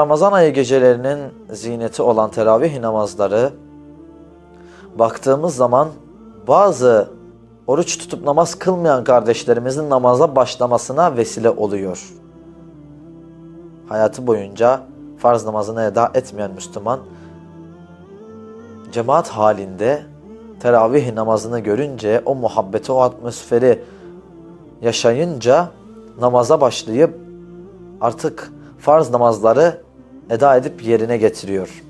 Ramazan ayı gecelerinin zineti olan teravih namazları baktığımız zaman bazı oruç tutup namaz kılmayan kardeşlerimizin namaza başlamasına vesile oluyor. Hayatı boyunca farz namazını eda etmeyen Müslüman cemaat halinde teravih namazını görünce o muhabbeti, o atmosferi yaşayınca namaza başlayıp artık farz namazları eda edip yerine getiriyor.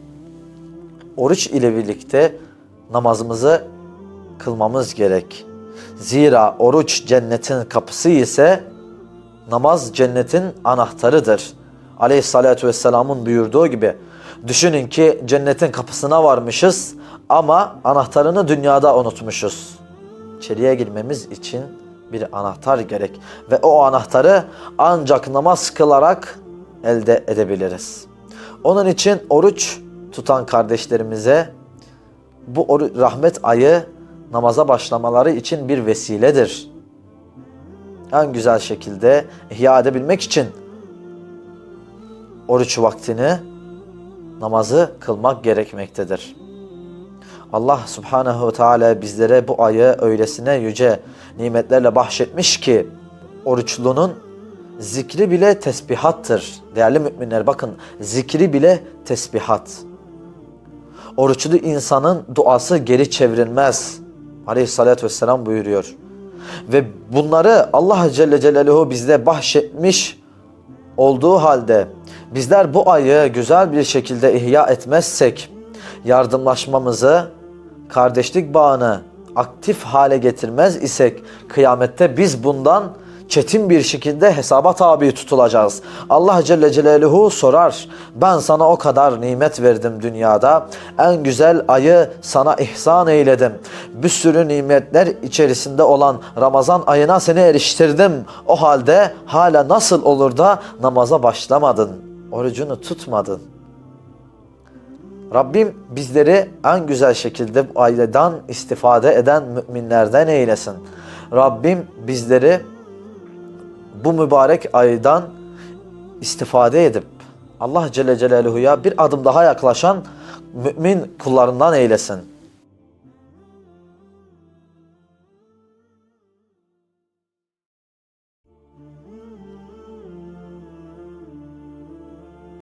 Oruç ile birlikte namazımızı kılmamız gerek. Zira oruç cennetin kapısı ise namaz cennetin anahtarıdır. Aleyhissalatü vesselamın buyurduğu gibi düşünün ki cennetin kapısına varmışız ama anahtarını dünyada unutmuşuz. İçeriye girmemiz için bir anahtar gerek ve o anahtarı ancak namaz kılarak elde edebiliriz. Onun için oruç tutan kardeşlerimize bu rahmet ayı namaza başlamaları için bir vesiledir. En güzel şekilde ihya edebilmek için oruç vaktini namazı kılmak gerekmektedir. Allah subhanehu ve teala bizlere bu ayı öylesine yüce nimetlerle bahşetmiş ki oruçlunun zikri bile tesbihattır. Değerli müminler bakın zikri bile tesbihat. Oruçlu insanın duası geri çevrilmez. Aleyhissalatü vesselam buyuruyor. Ve bunları Allah Celle Celaluhu bizde bahşetmiş olduğu halde bizler bu ayı güzel bir şekilde ihya etmezsek yardımlaşmamızı, kardeşlik bağını aktif hale getirmez isek kıyamette biz bundan çetin bir şekilde hesaba tabi tutulacağız. Allah Celle Celaluhu sorar. Ben sana o kadar nimet verdim dünyada. En güzel ayı sana ihsan eyledim. Bir sürü nimetler içerisinde olan Ramazan ayına seni eriştirdim. O halde hala nasıl olur da namaza başlamadın? Orucunu tutmadın. Rabbim bizleri en güzel şekilde bu aydan istifade eden müminlerden eylesin. Rabbim bizleri bu mübarek aydan istifade edip Allah Celle Celaluhu'ya bir adım daha yaklaşan mümin kullarından eylesin.